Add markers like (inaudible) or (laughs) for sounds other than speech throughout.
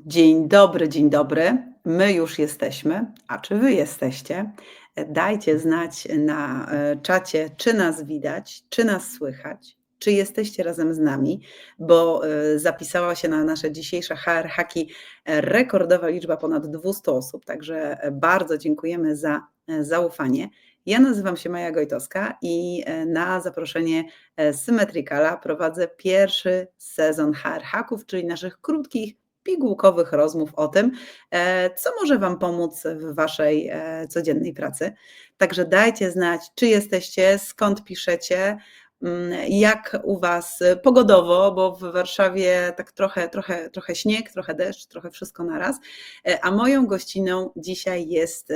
Dzień dobry, dzień dobry. My już jesteśmy, a czy wy jesteście? Dajcie znać na e, czacie, czy nas widać, czy nas słychać, czy jesteście razem z nami, bo e, zapisała się na nasze dzisiejsze HR Haki rekordowa liczba ponad 200 osób, także e, bardzo dziękujemy za zaufanie. Ja nazywam się Maja Gojtowska i na zaproszenie Symmetricala prowadzę pierwszy sezon HR Haków, czyli naszych krótkich, pigułkowych rozmów o tym, e, co może Wam pomóc w Waszej e, codziennej pracy. Także dajcie znać, czy jesteście, skąd piszecie, mm, jak u Was pogodowo, bo w Warszawie tak trochę, trochę, trochę śnieg, trochę deszcz, trochę wszystko naraz. E, A moją gościną dzisiaj jest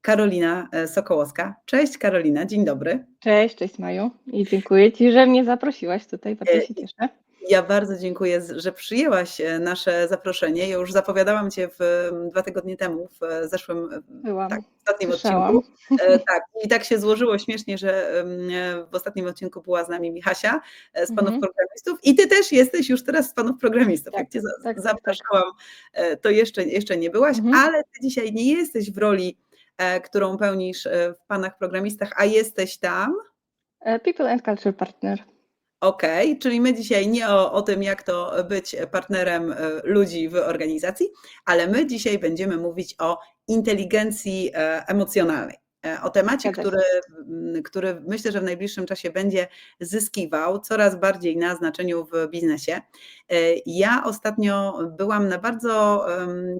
Karolina Sokołowska. Cześć Karolina, dzień dobry. Cześć, cześć Maju i dziękuję Ci, że mnie zaprosiłaś tutaj, bardzo się cieszę. Ja bardzo dziękuję, że przyjęłaś e, nasze zaproszenie. Ja już zapowiadałam Cię w, dwa tygodnie temu, w e, zeszłym, Byłam, tak, w ostatnim słyszałam. odcinku. E, (laughs) Tak, i tak się złożyło śmiesznie, że w ostatnim odcinku była z nami Michasia z panów Mhm. programistów i Ty też jesteś już teraz z panów programistów. Tak, Jak Cię tak, tak, tak. zapraszałam, to jeszcze, jeszcze nie byłaś, Mhm. ale Ty dzisiaj nie jesteś w roli, którą pełnisz w panach programistach, a jesteś tam. People and Culture Partner. Okej, czyli my dzisiaj nie o, o tym, jak to być partnerem e, ludzi w organizacji, ale my dzisiaj będziemy mówić o inteligencji e, emocjonalnej. E, O temacie, który, który myślę, że w najbliższym czasie będzie zyskiwał coraz bardziej na znaczeniu w biznesie. Ja ostatnio byłam na bardzo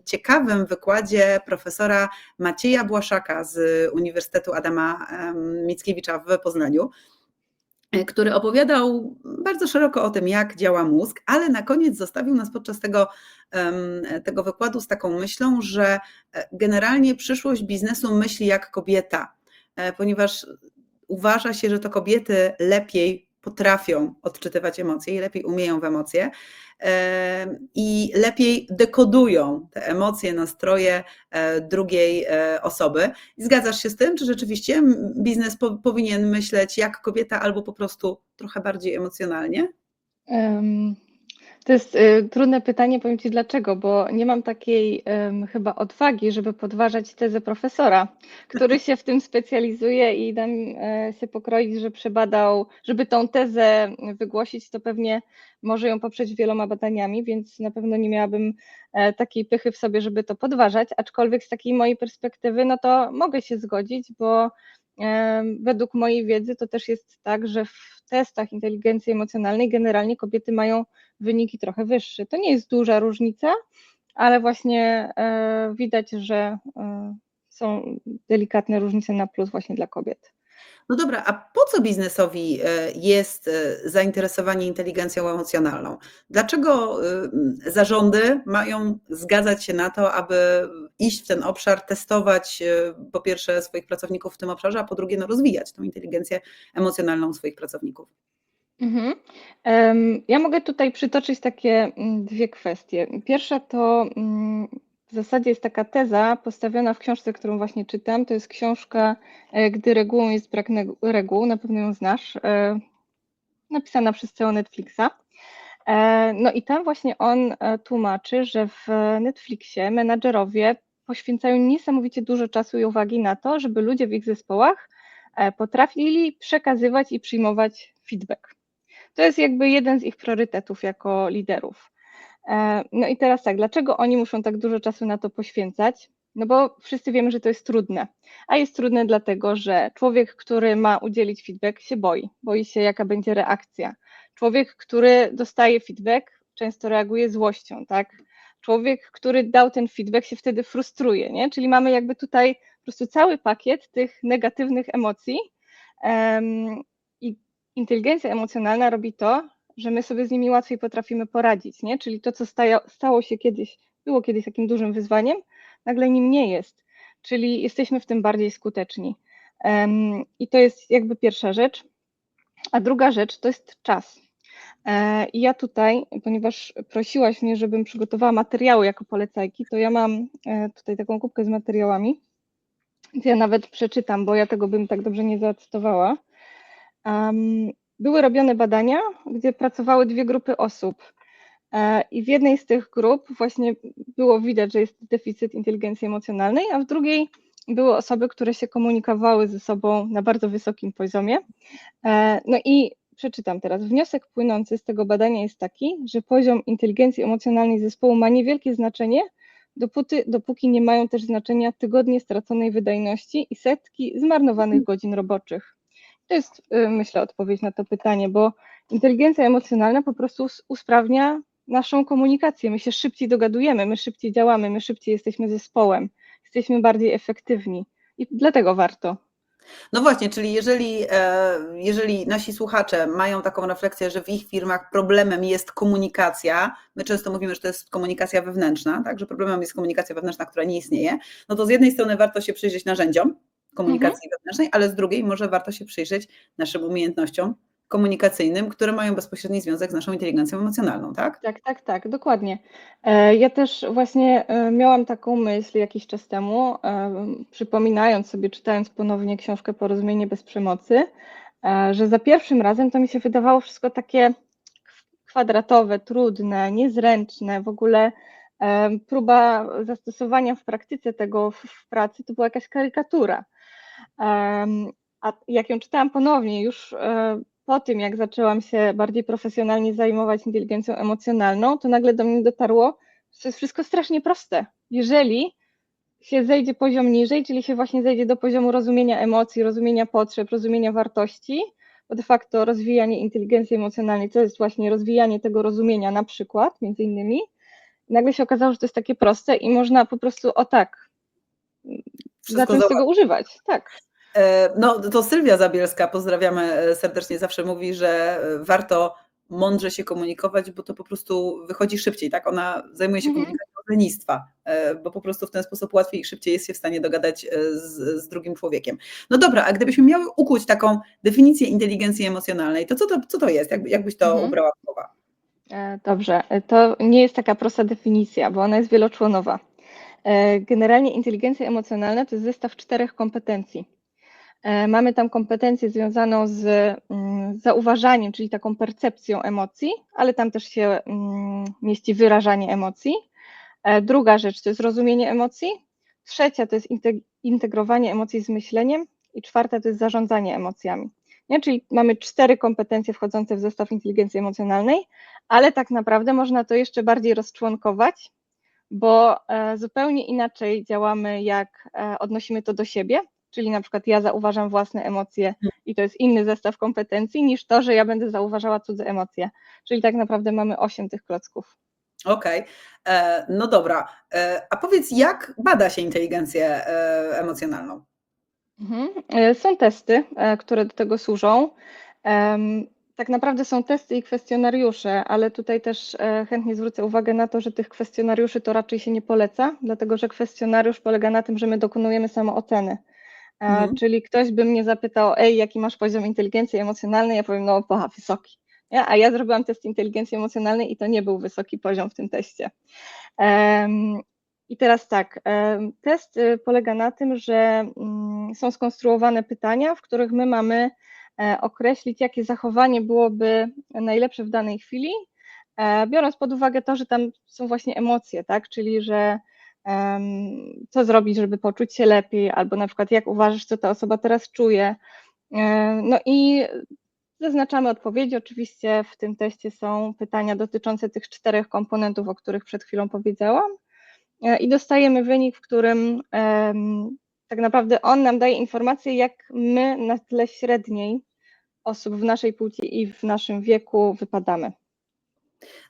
ciekawym wykładzie profesora Macieja Błaszaka z Uniwersytetu Adama Mickiewicza w Poznaniu który opowiadał bardzo szeroko o tym, jak działa mózg, ale na koniec zostawił nas podczas tego, tego wykładu z taką myślą, że e, generalnie przyszłość biznesu myśli jak kobieta, e, ponieważ uważa się, że to kobiety lepiej potrafią odczytywać emocje i lepiej umieją w emocje em, i lepiej dekodują te emocje, nastroje e, drugiej e, osoby. Zgadzasz się z tym, czy rzeczywiście biznes po, powinien myśleć jak kobieta, albo po prostu trochę bardziej emocjonalnie? Em, To jest y, trudne pytanie, powiem Ci dlaczego, bo nie mam takiej em, chyba odwagi, żeby podważać tezę profesora, który się w tym specjalizuje i dam e, się pokroić, że przebadał, żeby tą tezę wygłosić, to pewnie może ją poprzeć wieloma badaniami, więc na pewno nie miałabym e, takiej pychy w sobie, żeby to podważać, aczkolwiek z takiej mojej perspektywy, no to mogę się zgodzić, bo według mojej wiedzy to też jest tak, że w testach inteligencji emocjonalnej generalnie kobiety mają wyniki trochę wyższe. To nie jest duża różnica, ale właśnie e, widać, że e, są delikatne różnice na plus właśnie dla kobiet. No dobra, a po co biznesowi e, jest e, zainteresowanie inteligencją emocjonalną? Dlaczego m, zarządy mają zgadzać się na to, aby iść w ten obszar, testować e, po pierwsze swoich pracowników w tym obszarze, a po drugie no, rozwijać tą inteligencję emocjonalną swoich pracowników? Mhm. Ja mogę tutaj przytoczyć takie dwie kwestie. Pierwsza to w zasadzie jest taka teza postawiona w książce, którą właśnie czytam. To jest książka e, Gdy regułą jest brak reguł, na pewno ją znasz, e, napisana przez CEO Netflixa. E, No i tam właśnie on tłumaczy, że w Netflixie menadżerowie poświęcają niesamowicie dużo czasu i uwagi na to, żeby ludzie w ich zespołach potrafili przekazywać i przyjmować feedback. To jest jakby jeden z ich priorytetów jako liderów. E, No i teraz tak, dlaczego oni muszą tak dużo czasu na to poświęcać? No bo wszyscy wiemy, że to jest trudne. A jest trudne dlatego, że człowiek, który ma udzielić feedback, się boi. Boi się, jaka będzie reakcja. Człowiek, który dostaje feedback, często reaguje złością, tak? Człowiek, który dał ten feedback, się wtedy frustruje, nie? Czyli mamy jakby tutaj po prostu cały pakiet tych negatywnych emocji. em, I inteligencja emocjonalna robi to, że my sobie z nimi łatwiej potrafimy poradzić, nie? Czyli to, co stało, się kiedyś, było kiedyś takim dużym wyzwaniem, nagle nim nie jest. Czyli jesteśmy w tym bardziej skuteczni. Em, I to jest jakby pierwsza rzecz. A druga rzecz to jest czas. E, I ja tutaj, ponieważ prosiłaś mnie, żebym przygotowała materiały jako polecajki, to ja mam e, tutaj taką kubkę z materiałami. Więc ja nawet przeczytam, bo ja tego bym tak dobrze nie zacytowała. Um, były robione badania, gdzie pracowały dwie grupy osób. E, I w jednej z tych grup właśnie było widać, że jest deficyt inteligencji emocjonalnej, a w drugiej były osoby, które się komunikowały ze sobą na bardzo wysokim poziomie. E, No i przeczytam teraz. Wniosek płynący z tego badania jest taki, że poziom inteligencji emocjonalnej zespołu ma niewielkie znaczenie, dopóty, dopóki nie mają też znaczenia tygodnie straconej wydajności i setki zmarnowanych godzin roboczych. To jest, y, myślę, odpowiedź na to pytanie, bo inteligencja emocjonalna po prostu us- usprawnia naszą komunikację. My się szybciej dogadujemy, my szybciej działamy, my szybciej jesteśmy zespołem, jesteśmy bardziej efektywni i dlatego warto. No właśnie, czyli jeżeli, e, jeżeli nasi słuchacze mają taką refleksję, że w ich firmach problemem jest komunikacja, my często mówimy, że to jest komunikacja wewnętrzna, tak, że problemem jest komunikacja wewnętrzna, która nie istnieje, no to z jednej strony warto się przyjrzeć narzędziom komunikacji wewnętrznej, ale z drugiej może warto się przyjrzeć naszym umiejętnościom komunikacyjnym, które mają bezpośredni związek z naszą inteligencją emocjonalną, tak? Tak, tak, tak, dokładnie. E, Ja też właśnie e, miałam taką myśl jakiś czas temu, e, przypominając sobie, czytając ponownie książkę Porozumienie bez przemocy, że za pierwszym razem to mi się wydawało wszystko takie kwadratowe, trudne, niezręczne, w ogóle próba zastosowania w praktyce tego w pracy to była jakaś karykatura. A jak ją czytałam ponownie, już e, po tym, jak zaczęłam się bardziej profesjonalnie zajmować inteligencją emocjonalną, to nagle do mnie dotarło, że to jest wszystko strasznie proste. Jeżeli się zejdzie poziom niżej, czyli się właśnie zejdzie do poziomu rozumienia emocji, rozumienia potrzeb, rozumienia wartości, bo de facto rozwijanie inteligencji emocjonalnej to jest właśnie rozwijanie tego rozumienia na przykład, między innymi, nagle się okazało, że to jest takie proste i można po prostu o tak Wszystko zacząć tego używać. Tak. E, No, to Sylwia Zabielska, pozdrawiamy e, serdecznie, zawsze mówi, że e, warto mądrze się komunikować, bo to po prostu wychodzi szybciej, tak? Ona zajmuje się Mhm. komunikacją lenistwa, bo po prostu w ten sposób łatwiej i szybciej jest się w stanie dogadać z, z drugim człowiekiem. No dobra, a gdybyśmy miały ukuć taką definicję inteligencji emocjonalnej, to co to, co to jest? Jak, jakbyś to Mhm. ubrała w słowa? Dobrze, to nie jest taka prosta definicja, bo ona jest wieloczłonowa. E, Generalnie inteligencja emocjonalna to jest zestaw czterech kompetencji. E, Mamy tam kompetencję związaną z mm, zauważaniem, czyli taką percepcją emocji, ale tam też się mm, mieści wyrażanie emocji. E, Druga rzecz to jest rozumienie emocji. Trzecia to jest integ- integrowanie emocji z myśleniem. I czwarta to jest zarządzanie emocjami. Nie? Czyli mamy cztery kompetencje wchodzące w zestaw inteligencji emocjonalnej, ale tak naprawdę można to jeszcze bardziej rozczłonkować, bo e, zupełnie inaczej działamy, jak e, odnosimy to do siebie. Czyli na przykład ja zauważam własne emocje i to jest inny zestaw kompetencji niż to, że ja będę zauważała cudze emocje. Czyli tak naprawdę mamy osiem tych klocków. Okej, e, no dobra. A powiedz, jak bada się inteligencję emocjonalną? Mhm. Są testy, które do tego służą. Tak naprawdę są testy i kwestionariusze, ale tutaj też e, chętnie zwrócę uwagę na to, że tych kwestionariuszy to raczej się nie poleca, dlatego że kwestionariusz polega na tym, że my dokonujemy samooceny. E, Mhm. Czyli ktoś by mnie zapytał, ej, jaki masz poziom inteligencji emocjonalnej? Ja powiem, no, boha, wysoki. Nie? A ja zrobiłam test inteligencji emocjonalnej i to nie był wysoki poziom w tym teście. Em, I teraz tak, em, test y, polega na tym, że mm, są skonstruowane pytania, w których my mamy określić, jakie zachowanie byłoby najlepsze w danej chwili, e, biorąc pod uwagę to, że tam są właśnie emocje, tak? Czyli że co zrobić, żeby poczuć się lepiej, albo na przykład jak uważasz, co ta osoba teraz czuje. E, No i zaznaczamy odpowiedzi. Oczywiście w tym teście są pytania dotyczące tych czterech komponentów, o których przed chwilą powiedziałam. E, I dostajemy wynik, w którym tak naprawdę on nam daje informację, jak my na tle średniej osób w naszej płci i w naszym wieku wypadamy.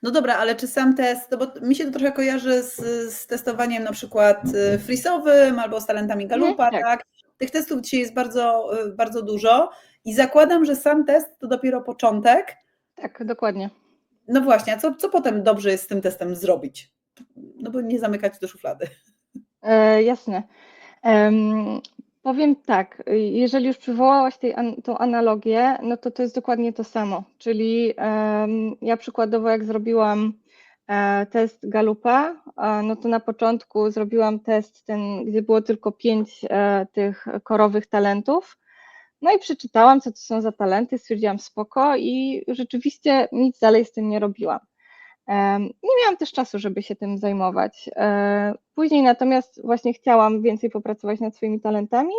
No dobra, ale czy sam test, no bo mi się to trochę kojarzy z, z testowaniem na przykład y, frisowym albo z talentami Galupa, Mhm, tak. tak. Tych testów dzisiaj jest bardzo, y, bardzo dużo i zakładam, że sam test to dopiero początek. Tak, dokładnie. No właśnie, a co, co potem dobrze jest z tym testem zrobić? No bo nie zamykać do szuflady. E, jasne. Em, powiem tak, jeżeli już przywołałaś tej, an, tą analogię, no to to jest dokładnie to samo. Czyli em, ja przykładowo, jak zrobiłam e, test Galupa, a, no to na początku zrobiłam test ten, gdzie było tylko pięć e, tych korowych talentów. No i przeczytałam, co to są za talenty, stwierdziłam spoko i rzeczywiście nic dalej z tym nie robiłam. Nie miałam też czasu, żeby się tym zajmować. E, później natomiast właśnie chciałam więcej popracować nad swoimi talentami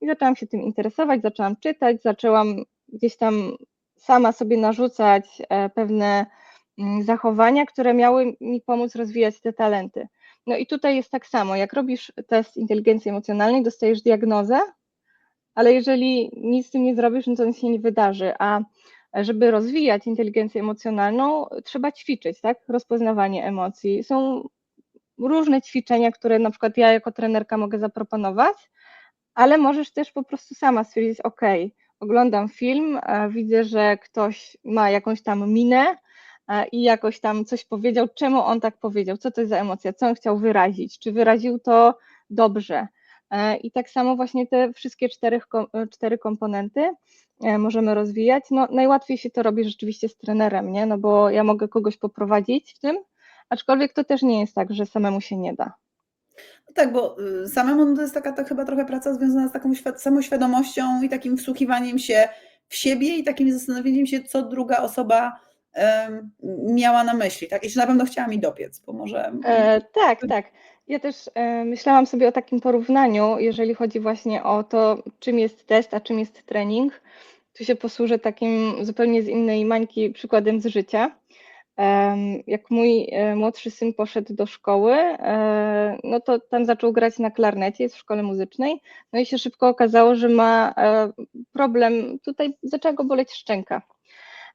i zaczęłam się tym interesować, zaczęłam czytać, zaczęłam gdzieś tam sama sobie narzucać e, pewne mm, zachowania, które miały mi pomóc rozwijać te talenty. No i tutaj jest tak samo, jak robisz test inteligencji emocjonalnej, dostajesz diagnozę, ale jeżeli nic z tym nie zrobisz, no to nic się nie wydarzy, a żeby rozwijać inteligencję emocjonalną, trzeba ćwiczyć, tak? Rozpoznawanie emocji. Są różne ćwiczenia, które na przykład ja jako trenerka mogę zaproponować, ale możesz też po prostu sama stwierdzić, ok, oglądam film, widzę, że ktoś ma jakąś tam minę i jakoś tam coś powiedział, czemu on tak powiedział, co to jest za emocja, co on chciał wyrazić, czy wyraził to dobrze. E, I tak samo właśnie te wszystkie cztery, cztery komponenty e, możemy rozwijać. No, najłatwiej się to robi rzeczywiście z trenerem, nie? No bo ja mogę kogoś poprowadzić w tym, aczkolwiek to też nie jest tak, że samemu się nie da. No tak, bo y, samemu no to jest taka to chyba trochę praca związana z taką samoświadomością i takim wsłuchiwaniem się w siebie i takim zastanowieniem się, co druga osoba miała na myśli, tak? I czy na pewno chciała mi dopiec, bo może... E, tak, tak. Ja też e, myślałam sobie o takim porównaniu, jeżeli chodzi właśnie o to, czym jest test, a czym jest trening. Tu się posłużę takim zupełnie z innej mańki przykładem z życia. Jak mój e, młodszy syn poszedł do szkoły, e, no to tam zaczął grać na klarnecie, jest w szkole muzycznej, no i się szybko okazało, że ma problem, tutaj zaczęła go boleć szczęka.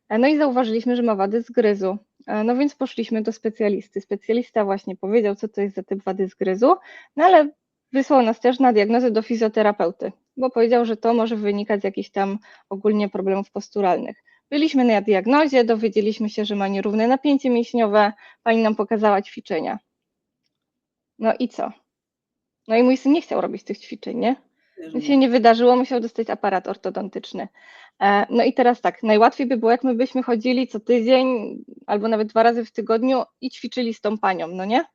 No i zauważyliśmy, że ma wady zgryzu. E, no więc poszliśmy do specjalisty. Specjalista właśnie powiedział, co to jest za typ wady zgryzu, no ale wysłał nas też na diagnozę do fizjoterapeuty, bo powiedział, że to może wynikać z jakichś tam ogólnie problemów posturalnych. Byliśmy na diagnozie, dowiedzieliśmy się, że ma nierówne napięcie mięśniowe, pani nam pokazała ćwiczenia. No i co? No i mój syn nie chciał robić tych ćwiczeń, nie? Się nie wydarzyło, musiał dostać aparat ortodontyczny. E, no i teraz tak, najłatwiej by było, jak my byśmy chodzili co tydzień albo nawet dwa razy w tygodniu i ćwiczyli z tą panią, no nie?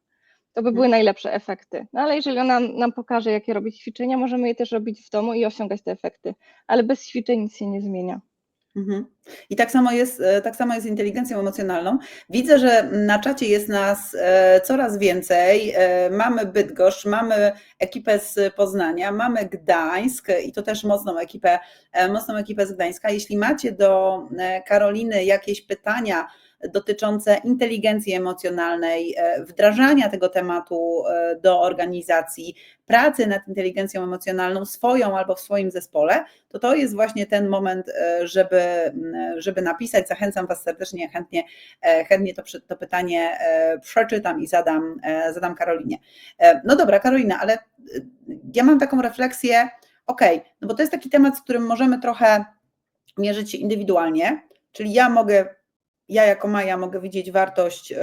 To by były mhm. najlepsze efekty. No ale jeżeli ona nam pokaże, jakie robić ćwiczenia, możemy je też robić w domu i osiągać te efekty. Ale bez ćwiczeń nic się nie zmienia. Mhm. I tak samo, jest, e, tak samo jest z inteligencją emocjonalną. Widzę, że na czacie jest nas e, coraz więcej. E, mamy Bydgoszcz, mamy ekipę z Poznania, mamy Gdańsk i to też mocną ekipę, mocną ekipę z Gdańska. Jeśli macie do Karoliny jakieś pytania, dotyczące inteligencji emocjonalnej, e, wdrażania tego tematu e, do organizacji, pracy nad inteligencją emocjonalną swoją albo w swoim zespole, to to jest właśnie ten moment, e, żeby, żeby napisać. Zachęcam Was serdecznie, chętnie, chętnie to, to pytanie przeczytam i zadam, zadam Karolinie. No dobra, Karolina, ale ja mam taką refleksję, ok, no bo to jest taki temat, z którym możemy trochę mierzyć się indywidualnie, czyli ja mogę ja jako Maja mogę widzieć wartość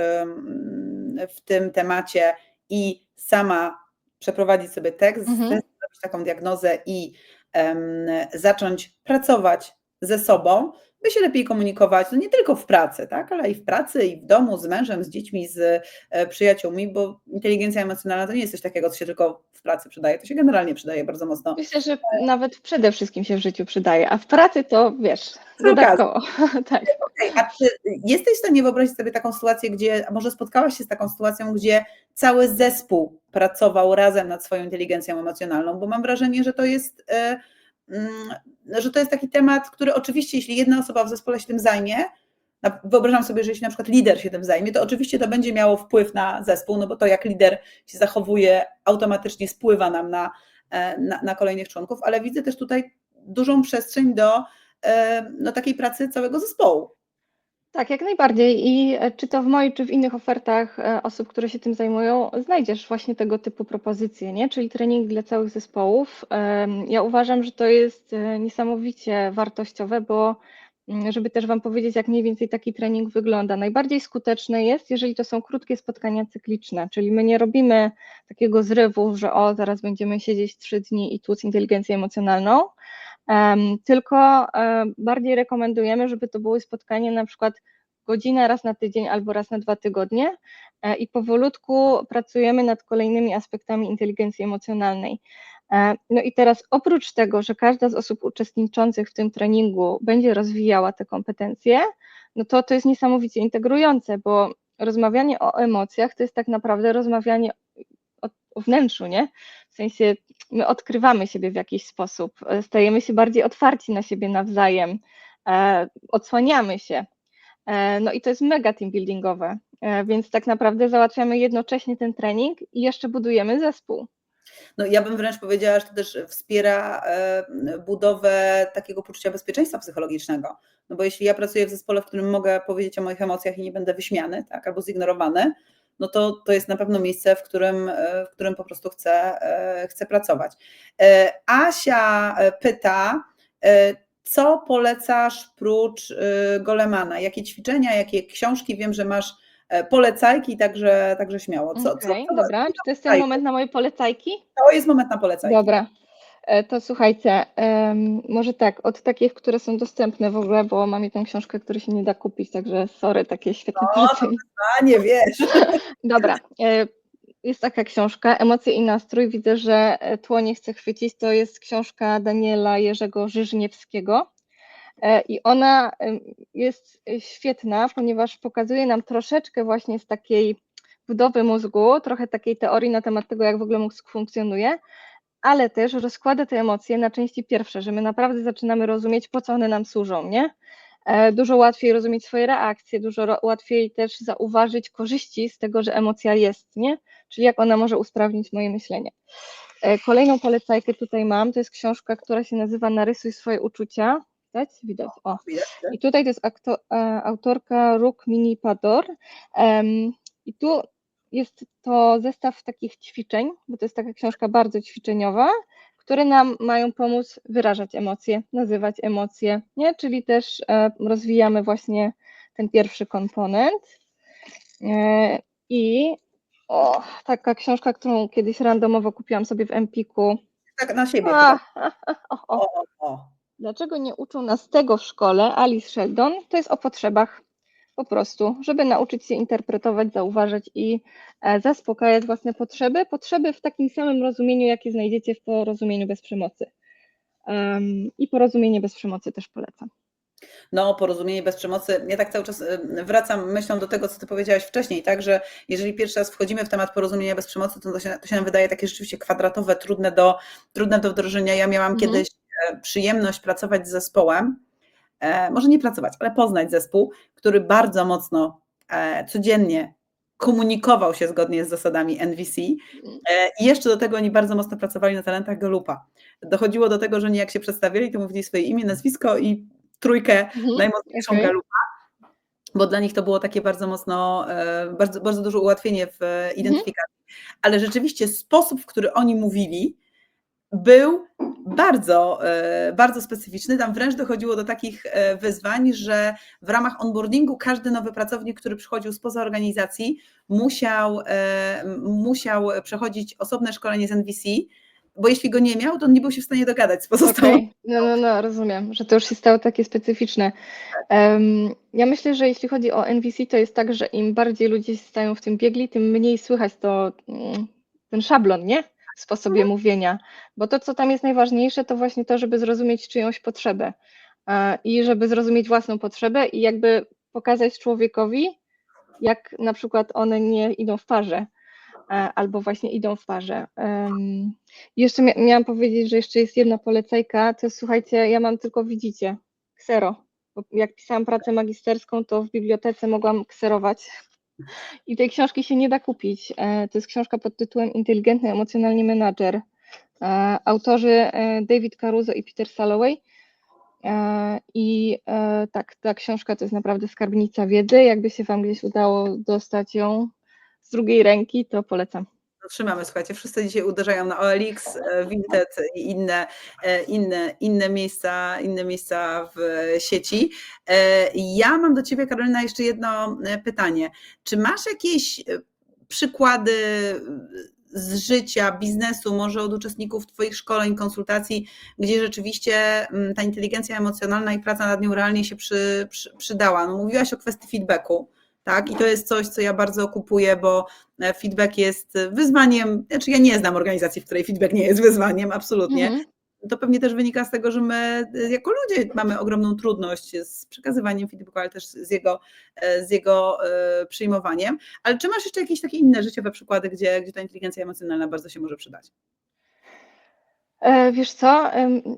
w tym temacie i sama przeprowadzić sobie tekst, mhm. zrobić taką diagnozę i um, zacząć pracować ze sobą, by się lepiej komunikować, no nie tylko w pracy, tak, ale i w pracy, i w domu, z mężem, z dziećmi, z e, przyjaciółmi, bo inteligencja emocjonalna to nie jest coś takiego, co się tylko w pracy przydaje, to się generalnie przydaje bardzo mocno. Myślę, że nawet przede wszystkim się w życiu przydaje, a w pracy to wiesz, dodatkowo. (laughs) tak. Okay, a czy jesteś w stanie wyobrazić sobie taką sytuację, gdzie, a może spotkałaś się z taką sytuacją, gdzie cały zespół pracował razem nad swoją inteligencją emocjonalną, bo mam wrażenie, że to jest... Mm, że to jest taki temat, który oczywiście, jeśli jedna osoba w zespole się tym zajmie, wyobrażam sobie, że jeśli na przykład lider się tym zajmie, to oczywiście to będzie miało wpływ na zespół, no bo to jak lider się zachowuje, automatycznie spływa nam na, e, na, na kolejnych członków, ale widzę też tutaj dużą przestrzeń do e, no, takiej pracy całego zespołu. Tak, jak najbardziej. I e, czy to w mojej, czy w innych ofertach e, osób, które się tym zajmują, znajdziesz właśnie tego typu propozycje, nie? czyli trening dla całych zespołów. Ja uważam, że to jest e, niesamowicie wartościowe, bo mm, żeby też Wam powiedzieć, jak mniej więcej taki trening wygląda. Najbardziej skuteczne jest, jeżeli to są krótkie spotkania cykliczne, czyli my nie robimy takiego zrywu, że o, zaraz będziemy siedzieć trzy dni i tłuc inteligencję emocjonalną, tylko bardziej rekomendujemy, żeby to były spotkania na przykład godzinę raz na tydzień albo raz na dwa tygodnie e, i powolutku pracujemy nad kolejnymi aspektami inteligencji emocjonalnej. E, no i teraz oprócz tego, że każda z osób uczestniczących w tym treningu będzie rozwijała te kompetencje, no to to jest niesamowicie integrujące, bo rozmawianie o emocjach to jest tak naprawdę rozmawianie wnętrzu, nie? W sensie my odkrywamy siebie w jakiś sposób, e, stajemy się bardziej otwarci na siebie nawzajem, e, odsłaniamy się. E, no i to jest mega team buildingowe, więc tak naprawdę załatwiamy jednocześnie ten trening i jeszcze budujemy zespół. No ja bym wręcz powiedziała, że to też wspiera budowę takiego poczucia bezpieczeństwa psychologicznego. No bo jeśli ja pracuję w zespole, w którym mogę powiedzieć o moich emocjach i nie będę wyśmiany, tak, albo zignorowany, no to to jest na pewno miejsce, w którym, e, w którym po prostu chcę, e, chcę pracować. E, Asia pyta, co polecasz prócz Golemana? Jakie ćwiczenia, jakie książki? Wiem, że masz polecajki, także, także śmiało. Co, Okej, co, dobra, czy to jest ten moment na moje polecajki? To jest moment na polecajki. Dobra, to słuchajcie, może tak, od takich, które są dostępne w ogóle, bo mam jedną książkę, której się nie da kupić, także sorry, takie świetne No, polecenie. A nie wiesz. (laughs) Dobra, e, jest taka książka, Emocje i nastrój, widzę, że e, tło nie chce chwycić, to jest książka Daniela Jerzego Żyżniewskiego E, i ona jest e, świetna, ponieważ pokazuje nam troszeczkę właśnie z takiej budowy mózgu, trochę takiej teorii na temat tego, jak w ogóle mózg funkcjonuje, ale też rozkłada te emocje na części pierwsze, że my naprawdę zaczynamy rozumieć, po co one nam służą, nie? E, Dużo łatwiej rozumieć swoje reakcje, dużo łatwiej też zauważyć korzyści z tego, że emocja jest, nie? Czyli jak ona może usprawnić moje myślenie. E, Kolejną polecajkę tutaj mam, to jest książka, która się nazywa Narysuj swoje uczucia. Widać? Widać. O. Tak? I tutaj to jest akto, e, autorka Rukmini Pador. Em, I tu jest to zestaw takich ćwiczeń, bo to jest taka książka bardzo ćwiczeniowa, które nam mają pomóc wyrażać emocje, nazywać emocje, nie? czyli też e, rozwijamy właśnie ten pierwszy komponent. E, I o, taka książka, którą kiedyś randomowo kupiłam sobie w Empiku. Tak na siebie. A, o, o. Dlaczego nie uczą nas tego w szkole? Alice Sheldon to jest o potrzebach po prostu, żeby nauczyć się interpretować, zauważać i e, zaspokajać własne potrzeby. Potrzeby w takim samym rozumieniu, jakie znajdziecie w porozumieniu bez przemocy. Em, I porozumienie bez przemocy też polecam. No, porozumienie bez przemocy. Ja tak cały czas wracam myślą do tego, co ty powiedziałaś wcześniej, tak, że jeżeli pierwszy raz wchodzimy w temat porozumienia bez przemocy, to to się, to się nam wydaje takie rzeczywiście kwadratowe, trudne do, trudne do wdrożenia. Ja miałam Mhm. kiedyś e, przyjemność pracować z zespołem, może nie pracować, ale poznać zespół, który bardzo mocno e, codziennie komunikował się zgodnie z zasadami NVC e, i jeszcze do tego oni bardzo mocno pracowali na talentach Galupa. Dochodziło do tego, że oni jak się przedstawiali, to mówili swoje imię, nazwisko i trójkę Mhm, najmocniejszą okej. Galupa, bo dla nich to było takie bardzo mocno, e, bardzo, bardzo duże ułatwienie w e, identyfikacji. Ale rzeczywiście sposób, w który oni mówili, był bardzo, e, bardzo specyficzny. Tam wręcz dochodziło do takich e, wyzwań, że w ramach onboardingu każdy nowy pracownik, który przychodził spoza organizacji, musiał, e, musiał przechodzić osobne szkolenie z NVC, bo jeśli go nie miał, to on nie był się w stanie dogadać z pozostałą Okej, No, no, no, rozumiem, że to już się stało takie specyficzne. Em, ja myślę, że jeśli chodzi o NVC, to jest tak, że im bardziej ludzie stają w tym biegli, tym mniej słychać to, mm, ten szablon, nie? W sposobie mówienia. Bo to, co tam jest najważniejsze, to właśnie to, żeby zrozumieć czyjąś potrzebę e, i żeby zrozumieć własną potrzebę i jakby pokazać człowiekowi, jak na przykład one nie idą w parze e, albo właśnie idą w parze. Em, jeszcze mia miałam powiedzieć, że jeszcze jest jedna polecajka, to jest, słuchajcie, ja mam tylko widzicie, ksero. Jak pisałam pracę magisterską, to w bibliotece mogłam kserować. I tej książki się nie da kupić. E, To jest książka pod tytułem Inteligentny emocjonalnie menadżer. E, Autorzy e, David Caruso i Peter Salovey. E, I tak, ta książka to jest naprawdę skarbnica wiedzy. Jakby się Wam gdzieś udało dostać ją z drugiej ręki, to polecam. Trzymamy, słuchajcie, wszyscy dzisiaj uderzają na OLX, e, Vinted i inne, e, inne, inne, miejsca, inne miejsca w sieci. E, Ja mam do Ciebie, Karolina, jeszcze jedno pytanie. Czy masz jakieś przykłady z życia, biznesu, może od uczestników Twoich szkoleń, konsultacji, gdzie rzeczywiście mm, ta inteligencja emocjonalna i praca nad nią realnie się przy, przy, przydała? No, mówiłaś o kwestii feedbacku. Tak, i to jest coś, co ja bardzo kupuję, bo e, feedback jest wyzwaniem. Znaczy, ja nie znam organizacji, w której feedback nie jest wyzwaniem, absolutnie. Mhm. to pewnie też wynika z tego, że my y, jako ludzie mamy ogromną trudność z przekazywaniem feedbacku, ale też z jego, z jego przyjmowaniem. Ale czy masz jeszcze jakieś takie inne życiowe przykłady, gdzie, gdzie ta inteligencja emocjonalna bardzo się może przydać? E, wiesz co,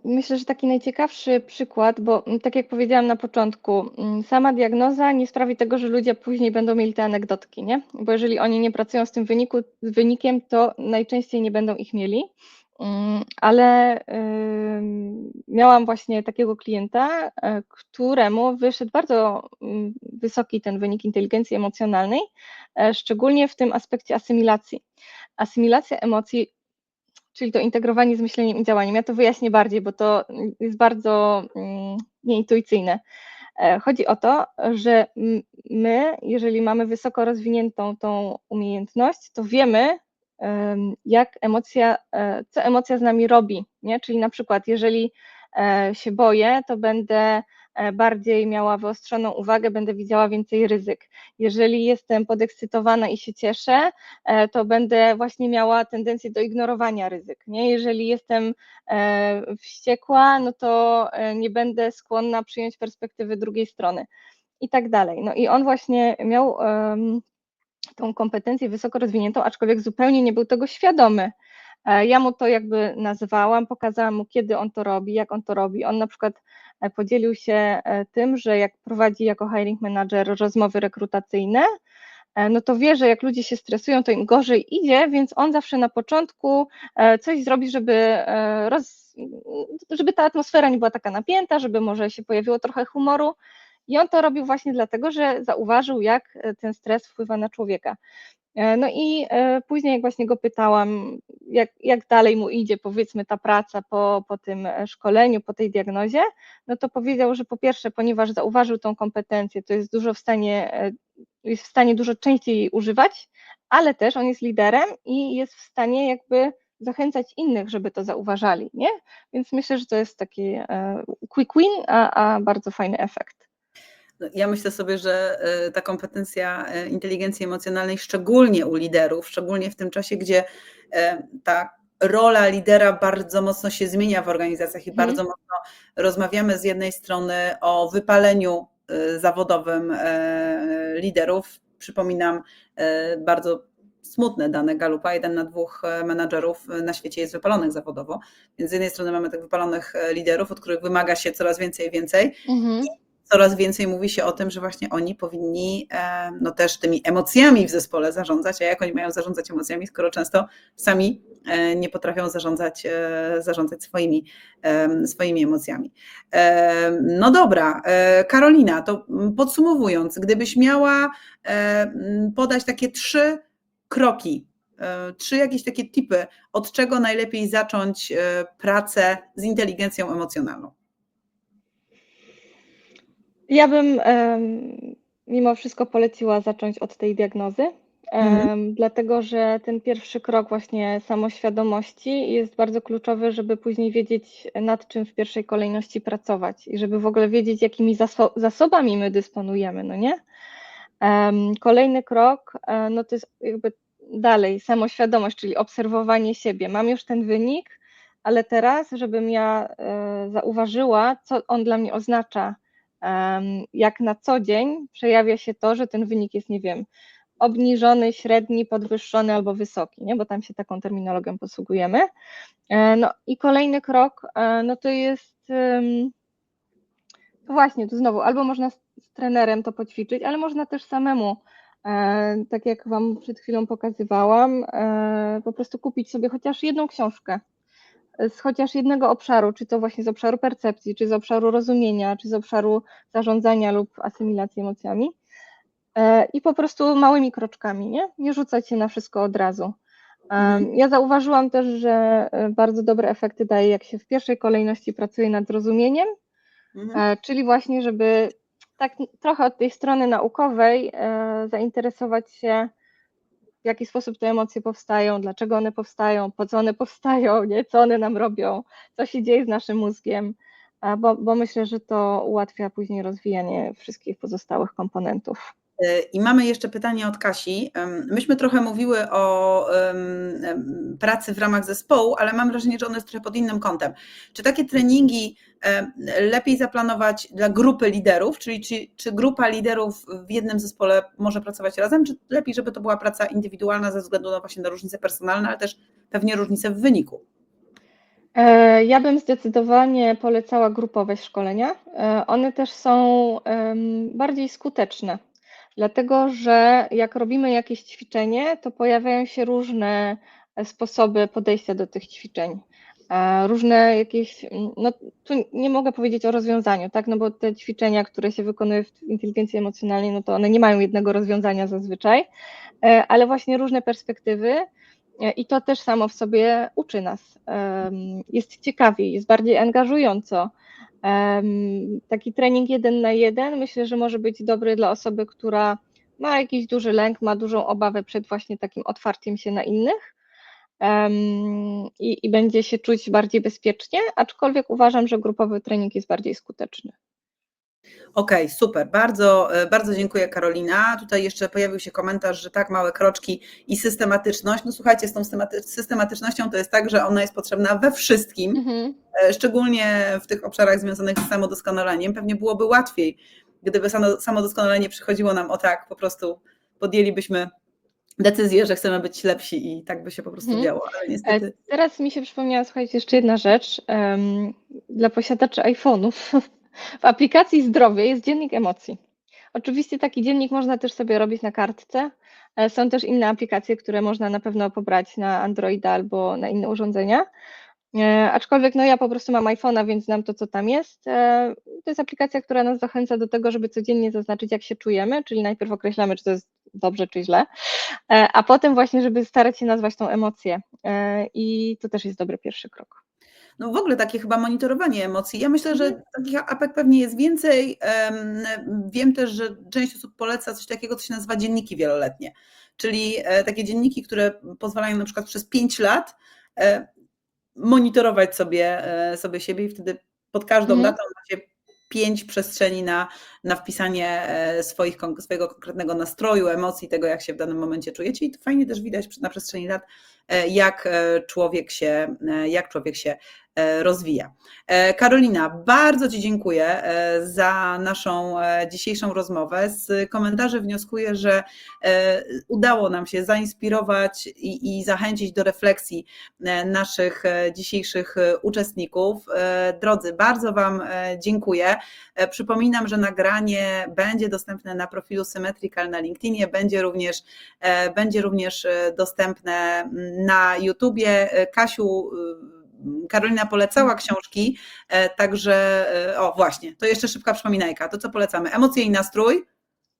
myślę, że taki najciekawszy przykład, bo tak jak powiedziałam na początku, sama diagnoza nie sprawi tego, że ludzie później będą mieli te anegdotki, nie? Bo jeżeli oni nie pracują z tym wyniku, wynikiem, to najczęściej nie będą ich mieli. Ale miałam właśnie takiego klienta, e, któremu wyszedł bardzo wysoki ten wynik inteligencji emocjonalnej, e, szczególnie w tym aspekcie asymilacji. Asymilacja emocji czyli to integrowanie z myśleniem i działaniem. Ja to wyjaśnię bardziej, bo to jest bardzo mm, nieintuicyjne. E, chodzi o to, że my, jeżeli mamy wysoko rozwiniętą tą umiejętność, to wiemy, jak emocja, e, co emocja z nami robi. Nie? Czyli na przykład, jeżeli e, się boję, to będę bardziej miała wyostrzoną uwagę, będę widziała więcej ryzyk. Jeżeli jestem podekscytowana i się cieszę, e, to będę właśnie miała tendencję do ignorowania ryzyk. Nie? Jeżeli jestem e, wściekła, no to nie będę skłonna przyjąć perspektywy drugiej strony i tak dalej. No i on właśnie miał tą kompetencję wysoko rozwiniętą, aczkolwiek zupełnie nie był tego świadomy. Ja mu to jakby nazywałam, pokazałam mu, kiedy on to robi, jak on to robi. On na przykład E, podzielił się e, tym, że jak prowadzi jako hiring manager rozmowy rekrutacyjne, e, no to wie, że jak ludzie się stresują, to im gorzej idzie, więc on zawsze na początku coś zrobi, żeby, roz, żeby ta atmosfera nie była taka napięta, żeby może się pojawiło trochę humoru. I on to robił właśnie dlatego, że zauważył, jak ten stres wpływa na człowieka. E, no i e, później, jak właśnie go pytałam, jak, jak dalej mu idzie, powiedzmy, ta praca po, po tym e, szkoleniu, po tej diagnozie, no to powiedział, że po pierwsze, ponieważ zauważył tą kompetencję, to jest dużo w stanie, jest w stanie dużo częściej jej używać, ale też on jest liderem i jest w stanie jakby zachęcać innych, żeby to zauważali, nie? Więc myślę, że to jest taki quick win, a, a bardzo fajny efekt. No, ja myślę sobie, że e, ta kompetencja e, inteligencji emocjonalnej, szczególnie u liderów, szczególnie w tym czasie, gdzie e, ta rola lidera bardzo mocno się zmienia w organizacjach i hmm. bardzo mocno rozmawiamy z jednej strony o wypaleniu zawodowym liderów. Przypominam bardzo smutne dane Galupa, jeden na dwóch menadżerów na świecie jest wypalonych zawodowo. Więc z jednej strony mamy tych wypalonych liderów, od których wymaga się coraz więcej i więcej. Mhm coraz więcej mówi się o tym, że właśnie oni powinni e, no też tymi emocjami w zespole zarządzać, a jak oni mają zarządzać emocjami, skoro często sami e, nie potrafią zarządzać, e, zarządzać swoimi, swoimi emocjami. No dobra, Karolina, to podsumowując, gdybyś miała podać takie trzy kroki, trzy jakieś takie tipy, od czego najlepiej zacząć pracę z inteligencją emocjonalną? Ja bym mimo wszystko poleciła zacząć od tej diagnozy, Mhm. dlatego że ten pierwszy krok właśnie samoświadomości jest bardzo kluczowy, żeby później wiedzieć, nad czym w pierwszej kolejności pracować i żeby w ogóle wiedzieć, jakimi zaso zasobami my dysponujemy, no nie? Kolejny krok, e, no to jest jakby dalej samoświadomość, czyli obserwowanie siebie. Mam już ten wynik, ale teraz, żebym ja e, zauważyła, co on dla mnie oznacza, jak na co dzień przejawia się to, że ten wynik jest, nie wiem, obniżony, średni, podwyższony albo wysoki, nie? bo tam się taką terminologią posługujemy. E, no i kolejny krok, e, no to jest właśnie, tu znowu, albo można z, z trenerem to poćwiczyć, ale można też samemu, e, tak jak Wam przed chwilą pokazywałam, po prostu kupić sobie chociaż jedną książkę, z chociaż jednego obszaru, czy to właśnie z obszaru percepcji, czy z obszaru rozumienia, czy z obszaru zarządzania lub asymilacji emocjami. E, I po prostu małymi kroczkami, nie? Nie rzucać się na wszystko od razu. Mhm. Ja zauważyłam też, że e, bardzo dobre efekty daje, jak się w pierwszej kolejności pracuje nad zrozumieniem, mhm. E, czyli właśnie, żeby tak trochę od tej strony naukowej zainteresować się jaki sposób te emocje powstają, dlaczego one powstają, po co one powstają, (laughs) nie? co one nam robią, co się dzieje z naszym mózgiem, bo, bo myślę, że to ułatwia później rozwijanie wszystkich pozostałych komponentów. E, I mamy jeszcze pytanie od Kasi. Myśmy trochę mówiły o pracy w ramach zespołu, ale mam wrażenie, że one jest trochę pod innym kątem. Czy takie treningi lepiej zaplanować dla grupy liderów, czyli czy, czy grupa liderów w jednym zespole może pracować razem, czy lepiej, żeby to była praca indywidualna ze względu na właśnie na różnice personalne, ale też pewnie różnice w wyniku? E, Ja bym zdecydowanie polecała grupowe szkolenia. E, One też są bardziej skuteczne, dlatego że jak robimy jakieś ćwiczenie, to pojawiają się różne e, sposoby podejścia do tych ćwiczeń. E, Różne jakieś, mm, no tu nie mogę powiedzieć o rozwiązaniu, tak, no bo te ćwiczenia, które się wykonuje w inteligencji emocjonalnej, no to one nie mają jednego rozwiązania zazwyczaj, e, ale właśnie różne perspektywy. I to też samo w sobie uczy nas. Jest ciekawiej, jest bardziej angażująco. Taki trening jeden na jeden myślę, że może być dobry dla osoby, która ma jakiś duży lęk, ma dużą obawę przed właśnie takim otwarciem się na innych i, i będzie się czuć bardziej bezpiecznie, aczkolwiek uważam, że grupowy trening jest bardziej skuteczny. Okej, super. Bardzo, e, bardzo dziękuję Karolina. Tutaj jeszcze pojawił się komentarz, że tak, małe kroczki i systematyczność. No słuchajcie, z tą systematy- systematycznością to jest tak, że ona jest potrzebna we wszystkim, Mhm. e, szczególnie w tych obszarach związanych z samodoskonaleniem. Pewnie byłoby łatwiej, gdyby samo- samodoskonalenie przychodziło nam o tak, po prostu podjęlibyśmy decyzję, że chcemy być lepsi i tak by się po prostu Mhm. działo, ale E, niestety... Teraz mi się przypomniała, słuchajcie, jeszcze jedna rzecz. Dla posiadaczy iPhone'ów (laughs) w aplikacji Zdrowie jest dziennik emocji. Oczywiście taki dziennik można też sobie robić na kartce. E, Są też inne aplikacje, które można na pewno pobrać na Androida albo na inne urządzenia. E, Aczkolwiek no ja po prostu mam iPhone'a, więc znam to, co tam jest. E, To jest aplikacja, która nas zachęca do tego, żeby codziennie zaznaczyć, jak się czujemy, czyli najpierw określamy, czy to jest dobrze, czy źle, a potem właśnie, żeby starać się nazwać tą emocję. I to też jest dobry pierwszy krok. No w ogóle takie chyba monitorowanie emocji. Ja myślę, że Mhm. takich apek pewnie jest więcej. Em, Wiem też, że część osób poleca coś takiego, co się nazywa dzienniki wieloletnie, czyli e, takie dzienniki, które pozwalają na przykład przez 5 lat e, monitorować sobie, e, sobie siebie i wtedy pod każdą Mhm. datą macie pięć przestrzeni na, na wpisanie swoich, swojego konkretnego nastroju, emocji, tego jak się w danym momencie czujecie i to fajnie też widać na przestrzeni lat, jak człowiek się, jak człowiek się rozwija. E, Karolina, bardzo Ci dziękuję e, za naszą e, dzisiejszą rozmowę. Z komentarzy wnioskuję, że e, udało nam się zainspirować i, zachęcić do refleksji e, naszych e, dzisiejszych e, uczestników. E, Drodzy, bardzo Wam e, dziękuję. E, Przypominam, że nagranie będzie dostępne na profilu Symmetrical na LinkedInie, będzie również, e, będzie również e, dostępne na YouTubie. E, Kasiu, Karolina polecała książki, e, także e, o właśnie, to jeszcze szybka przypominajka, to co polecamy, emocje i nastrój,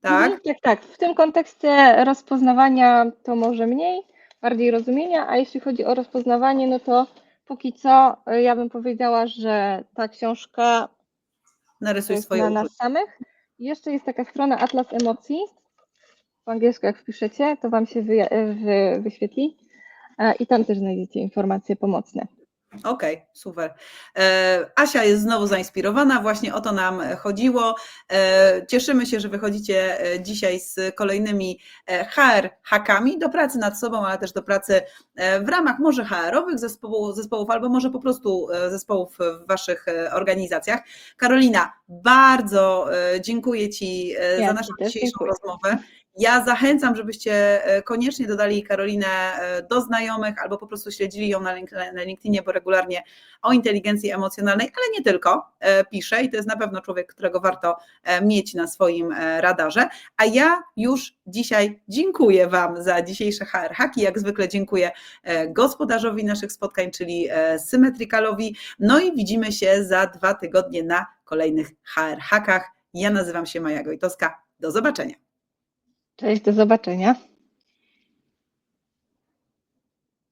tak? Mhm, tak, tak. W tym kontekście rozpoznawania to może mniej, bardziej rozumienia, a jeśli chodzi o rozpoznawanie, no to póki co y, ja bym powiedziała, że ta książka Narysuj swoje na nas samych. Jeszcze jest taka strona Atlas Emocji. Po angielsku jak wpiszecie, to Wam się wy, wy, wyświetli. E, I tam też znajdziecie informacje pomocne. Okej, super. E, Asia jest znowu zainspirowana, właśnie o to nam chodziło. E, Cieszymy się, że wychodzicie e, dzisiaj z kolejnymi HR hakami do pracy nad sobą, ale też do pracy w ramach może HR-owych zespołów, zespołów albo może po prostu zespołów w Waszych organizacjach. Karolina, bardzo dziękuję Ci Ja za naszą dzisiejszą dziękuję. rozmowę. Ja zachęcam, żebyście e, koniecznie dodali Karolinę e, do znajomych albo po prostu śledzili ją na, na LinkedInie, bo regularnie o inteligencji emocjonalnej, ale nie tylko e, pisze i to jest na pewno człowiek, którego warto mieć na swoim radarze. A ja już dzisiaj dziękuję Wam za dzisiejsze HR Haki. Jak zwykle dziękuję gospodarzowi naszych spotkań, czyli Symmetricalowi. No i widzimy się za dwa tygodnie na kolejnych HR Hakach. Ja nazywam się Maja Gojtowska. Do zobaczenia. Cześć, do zobaczenia.